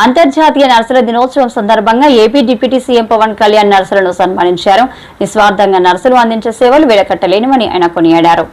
అంతర్జాతీయ నర్సుల దినోత్సవం సందర్భంగా AP deputy CM Pawan Kalyan నర్సులను సన్మానించారు. నిస్వార్థంగా నర్సులు అందించే సేవలు వెలకట్టలేనివని ఆయన కొనియాడారు.